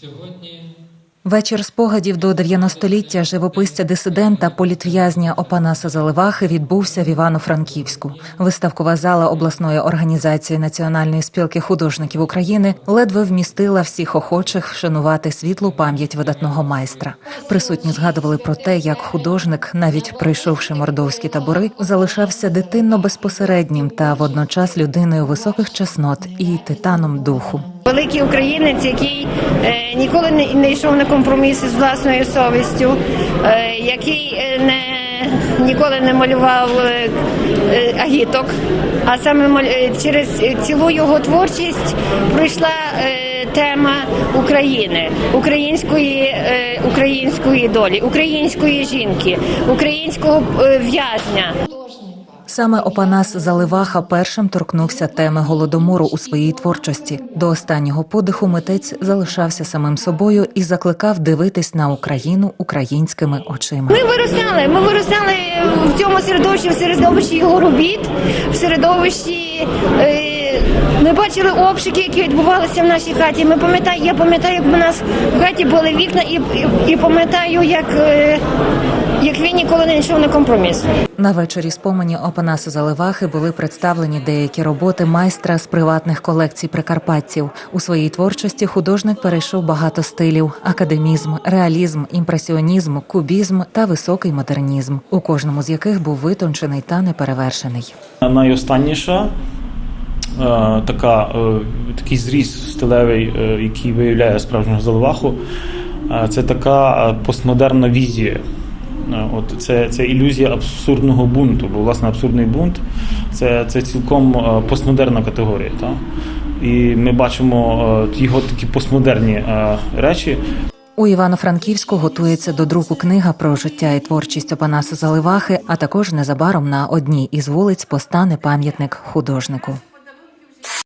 Сьогодні Вечір спогадів до 90-ліття живописця дисидента політв'язня Опанаса Заливахи відбувся в Івано-Франківську. Виставкова зала обласної організації Національної спілки художників України ледве вмістила всіх охочих вшанувати світлу пам'ять видатного майстра. Присутні згадували про те, як художник, навіть пройшовши мордовські табори, залишався дитинно безпосереднім та водночас людиною високих чеснот і титаном духу. Великий українець, який е, ніколи не, не йшов на компроміси з власною совістю, е, який е, не, ніколи не малював агіток, а саме через цілу його творчість пройшла тема України, української, української долі, української жінки, українського в'язня. Саме Опанас Заливаха першим торкнувся теми голодомору у своїй творчості. До останнього подиху митець залишався самим собою і закликав дивитись на Україну українськими очима. Ми виростали. Ми виростали в цьому середовищі, в середовищі його робіт, в середовищі. Е, ми бачили обшуки, які відбувалися в нашій хаті. Ми пам'ятаю, я пам'ятаю, як у нас в хаті були вікна, і, і, і пам'ятаю, як, е, як він ніколи не йшов на компроміс. На вечорі спомені Опанаса Заливахи були представлені деякі роботи майстра з приватних колекцій прикарпатців. У своїй творчості художник перейшов багато стилів: академізм, реалізм, імпресіонізм, кубізм та високий модернізм, у кожному з яких був витончений та неперевершений. Найостанніша така, е, такий зріз стилевий, е, який виявляє справжнього заливаху, е, це така е, постмодерна візія. Е, От це, це ілюзія абсурдного бунту, бо власне абсурдний бунт це, це цілком е, постмодерна категорія. Та? І ми бачимо е, його такі постмодерні е, речі. У Івано-Франківську готується до друку книга про життя і творчість Опанаса Заливахи, а також незабаром на одній із вулиць постане пам'ятник художнику.